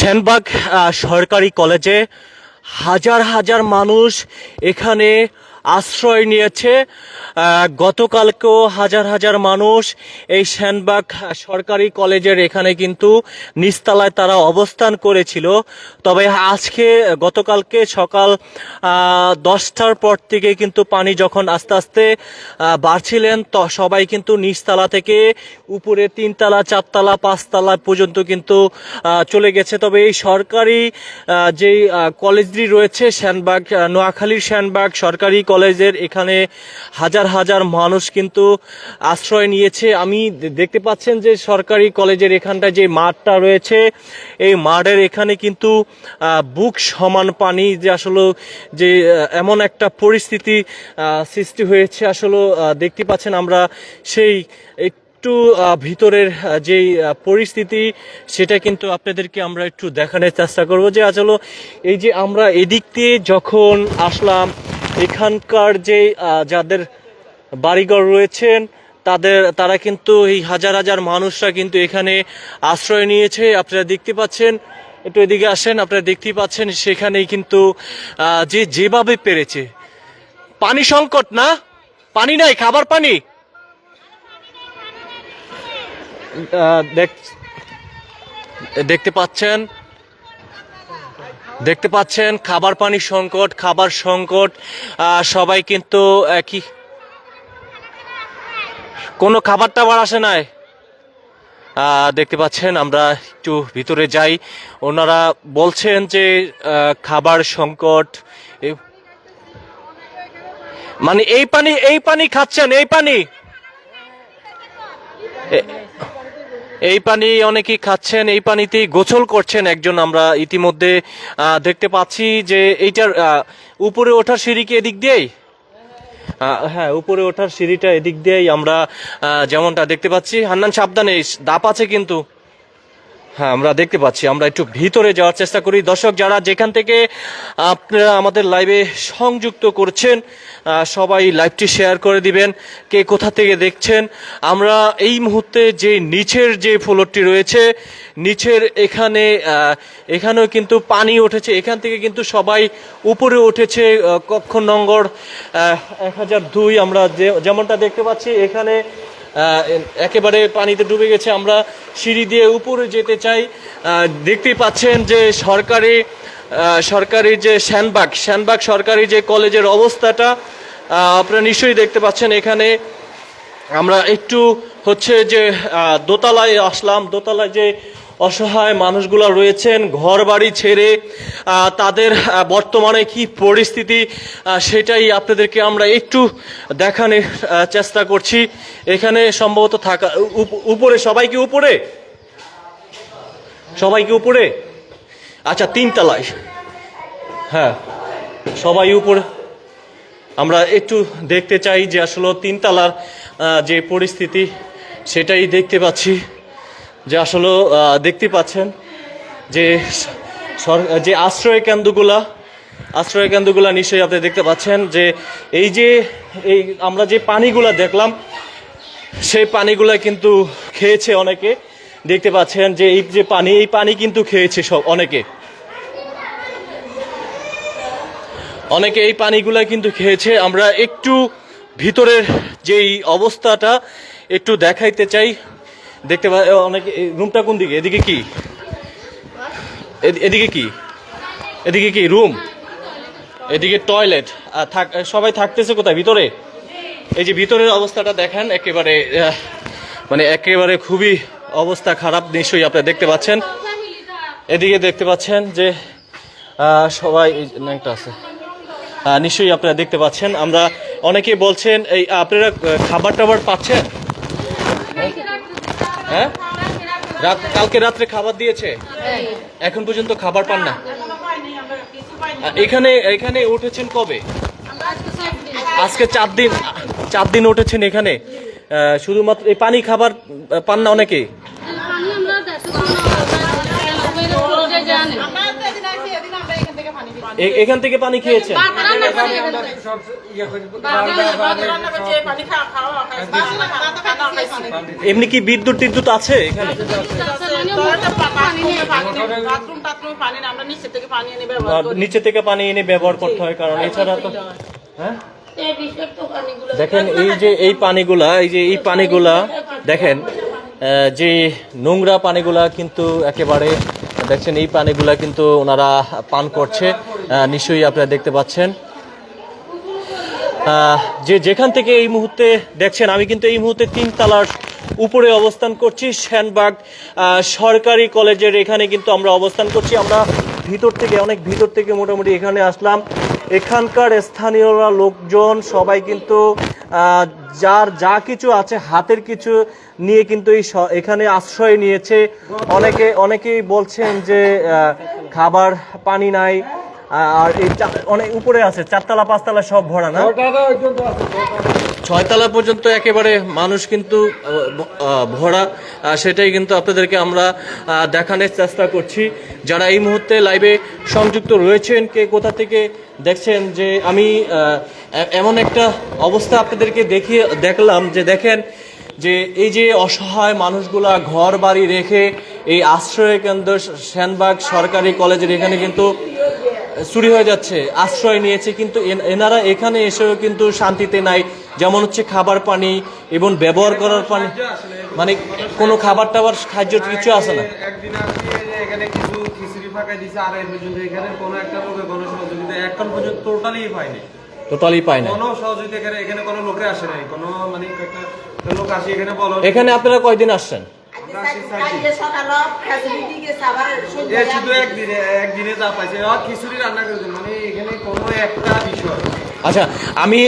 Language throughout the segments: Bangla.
সেনবাগ সরকারি কলেজে হাজার হাজার মানুষ এখানে আশ্রয় নিয়েছে। গতকালকেও হাজার হাজার মানুষ এই সেনবাগ সরকারি কলেজের এখানে কিন্তু নিচতলায় তারা অবস্থান করেছিল। তবে আজকে, গতকালকে সকাল দশটার পর থেকে কিন্তু পানি যখন আস্তে আস্তে বাড়ছিলেন, তো সবাই কিন্তু নিচতলা থেকে উপরে তিনতলা, চারতলা, পাঁচতলা পর্যন্ত কিন্তু চলে গেছে। তবে এই সরকারি যেই কলেজটি রয়েছে শ্যানবাগ নোয়াখালীর শ্যানবাগ সরকারি কলেজের এখানে হাজার হাজার মানুষ কিন্তু আশ্রয় নিয়েছে। আমি দেখতে পাচ্ছেন যে সরকারি কলেজের এখানটায় যে মাঠটা রয়েছে, এই মাঠের এখানে কিন্তু বুক সমান পানি যে আসলে যে এমন একটা পরিস্থিতি সৃষ্টি হয়েছে আসলে দেখতে পাচ্ছেন আমরা সেই একটু ভিতরের যেই পরিস্থিতি, সেটা কিন্তু আপনাদেরকে আমরা একটু দেখানোর চেষ্টা করব যে আসলে এই যে আমরা এদিক দিয়ে যখন আসলাম এখানকার যে যাদের বাড়িঘর রয়েছেন, তাদের, তারা কিন্তু এই হাজার হাজার মানুষরা কিন্তু এখানে আশ্রয় নিয়েছে। আপনারা দেখতে পাচ্ছেন, একটু এদিকে আসেন, আপনারা দেখতেই পাচ্ছেন সেখানেই কিন্তু যে যেভাবে পেরেছে। পানি সংকট না? পানি নাই, খাবার পানি? দেখ- দেখতে পাচ্ছেন দেখতে পাচ্ছেন খাবার পানি সংকট, খাবার সংকট। সবাই কিন্তু একই কোনো খাবার টাবার আসে নাই। দেখতে পাচ্ছেন, আমরা একটু ভিতরে যাই। ওনারা বলছেন যে খাবার সংকট মানে এই পানি এই পানি খাচ্ছেন, এই পানি। এই পানি অনেকেই খাচ্ছেন, এই পানিতেই গোসল করছেন একজন আমরা ইতিমধ্যে দেখতে পাচ্ছি যে এইটার উপরে ওঠার সিঁড়িকে এদিক দিয়েই হ্যাঁ উপরে ওঠার সিঁড়িটা এদিক দিয়েই আমরা যেমনটা দেখতে পাচ্ছি। হান্নান, সাবধানে দাপ আছে কিন্তু। হ্যাঁ আমরা দেখতে পাচ্ছি, আমরা একটু ভিতরে যাওয়ার চেষ্টা করি। দর্শক যারা যেখান থেকে আপনারা আমাদের লাইভে সংযুক্ত করছেন সবাই লাইভটি শেয়ার করে দিবেন। কে কোথা থেকে দেখছেন, আমরা এই মুহূর্তে যে নিচের যে ফ্লোরটি রয়েছে, নিচের এখানে এখানেও কিন্তু পানি উঠেছে। এখান থেকে কিন্তু সবাই উপরে উঠেছে কক্ষ নম্বর এক হাজার দুই আমরা যেমনটা দেখতে পাচ্ছি, এখানে একেবারে পানিতে ডুবে গেছে। আমরা সিঁড়ি দিয়ে উপরে যেতে চাই। দেখতেই পাচ্ছেন যে সরকারি সরকারি যে শ্যানবাগ শ্যানবাগ সরকারি যে কলেজের অবস্থাটা আপনারা নিশ্চয়ই দেখতে পাচ্ছেন এখানে। আমরা একটু হচ্ছে যে দোতলায় আসলাম। দোতলায় যে অসহায় মানুষগুলো রয়েছেন ঘর বাড়ি ছেড়ে তাদের বর্তমানে কি পরিস্থিতি সেটাই আপনাদেরকে আমরা একটু দেখানোর চেষ্টা করছি। এখানে সম্ভবত থাকা উপ- উপরে, সবাই কি উপরে? সবাই কি উপরে? আচ্ছা তিনতলায়। হ্যাঁ সবাই উপরে। আমরা একটু দেখতে চাই যে আসলে তিনতলার যে পরিস্থিতি, সেটাই দেখতে পাচ্ছি। যে আসলে দেখতে পাচ্ছেন যে যে আশ্রয় কেন্দ্রগুলা আশ্রয় কেন্দ্রগুলা নিশ্চয়ই আপনি দেখতে পাচ্ছেন যে এই যে, এই আমরা যে পানিগুলা দেখলাম, সেই পানিগুলা কিন্তু খেয়েছে অনেকে। দেখতে পাচ্ছেন যে এই যে পানি, এই পানি কিন্তু খেয়েছে সব, অনেকে। অনেকে এই পানিগুলা কিন্তু খেয়েছে। আমরা একটু ভিতরের যেই অবস্থাটা একটু দেখাইতে চাই। দেখতে পা অনেকে রুমটা কোন দিকে? এদিকে কি? এদি- এদিকে কি? এদিকে কি? রুম? এদিকে টয়লেট। আর থাক সবাই থাকতেছে কোথায়? ভিতরে? এই যে ভিতরের অবস্থাটা দেখেন, একেবারে মানে একেবারে খুবই অবস্থা খারাপ নিশ্চয়ই আপনারা দেখতে পাচ্ছেন। এদিকে দেখতে পাচ্ছেন যে সবাই ন্যাংটা আছে। নিশ্চয়ই আপনারা দেখতে পাচ্ছেন। আমরা অনেকে বলছেন, এই, আপনারা খাবার টাবার পাচ্ছেন? হ্যাঁ? রাত কালকে রাত্রে খাবার দিয়েছে? এখন পর্যন্ত খাবার পান না। এখানে এখানে উঠেছেন কবে? আজকে চার দিন চার দিন উঠেছেন এখানে। শুধুমাত্র এই পানি খাবার পান না অনেকে? খাওয়া থেকে পানি খাইছে। এমনি কি বিদ্যুৎ টিদ্যুৎ আছে এখানে? আমরা নিচে থেকে পানি এনে ব্যবহার আর করি। নিচে থেকে পানি এনে ব্যবহার করতে হয় কারণ এছাড়া তো হ্যাঁ? দেখেন এই যে এই পানিগুলা এই যে এই পানিগুলা দেখেন যে নোংরা পানিগুলা কিন্তু একেবারে দেখছেন, এই পানিগুলা কিন্তু ওনারা পান করছে। নিশ্চয়ই আপনারা দেখতে পাচ্ছেন। যে যেখান থেকে এই মুহূর্তে দেখছেন, আমি কিন্তু এই মুহূর্তে তিন তালার উপরে অবস্থান করছি, শ্যানবাগ সরকারি কলেজের এখানে কিন্তু আমরা অবস্থান করছি। আমরা ভিতর থেকে, অনেক ভিতর থেকে মোটামুটি এখানে আসলাম। এখানকার স্থানীয়রা লোকজন, সবাই কিন্তু যার যা কিছু আছে, হাতের কিছু নিয়ে কিন্তু এই এখানে আশ্রয় নিয়েছে। অনেকে, অনেকেই বলছেন যে খাবার পানি নাই আর এই অনেক উপরে আছে, চারতলা, পাঁচতলা সব ভরা, না? ছয়তলা পর্যন্ত একেবারে মানুষ কিন্তু ভরা। সেটাই কিন্তু আপনাদেরকে আমরা দেখানোর চেষ্টা করছি। যারা এই মুহূর্তে লাইভে সংযুক্ত রয়েছেন, কে কোথা থেকে দেখছেন যে আমি এমন একটা অবস্থা আপনাদেরকে দেখিয়ে দেখলাম যে দেখেন যে এই যে অসহায় মানুষগুলা ঘর বাড়ি রেখে এই আশ্রয় কেন্দ্র সেনবাগ সরকারি কলেজের এখানে কিন্তু চুরি হয়ে যাচ্ছে, আশ্রয় নিয়েছে, কিন্তু এনারা এখানে এসেও কিন্তু শান্তিতে নাই। যেমন হচ্ছে খাবার পানি এবং ব্যবহার করার পানি। মানে কোনো খাবার টাবার খাদ্য কিছু আছে না। এখানে পর্যন্ত টোটালি টোটালি পায় না। কোনো সহযোগিতা এখানে এখানে কোনো লোকের আসে নাই। কোনো মানে একটা লোক আসে এখানে বলো। এখানে আপনারা কয়দিন আসছেন? মানে এখানে কোনো একটা বিষয় আচ্ছা আমি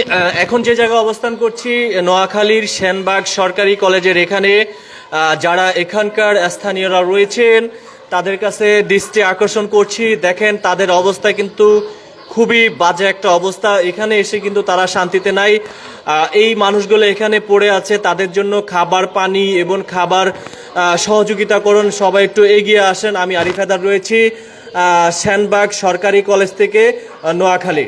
এখন যে জায়গায় অবস্থান করছি নোয়াখালীর সেনবাগ সরকারি কলেজের এখানে যারা এখানকার স্থানীয়রা রয়েছেন তাদের কাছে দৃষ্টি আকর্ষণ করছি। দেখেন তাদের অবস্থা কিন্তু খুবই বাজে একটা অবস্থা। এখানে এসে কিন্তু তারা শান্তিতে নাই। এই মানুষগুলো এখানে পড়ে আছে। তাদের জন্য খাবার, পানি এবং খাবার সহযোগিতা করুন। সবাই একটু এগিয়ে আসেন। আমি আরিফাদার রয়েছি শ্যানবাগ সরকারি কলেজ থেকে নোয়াখালী।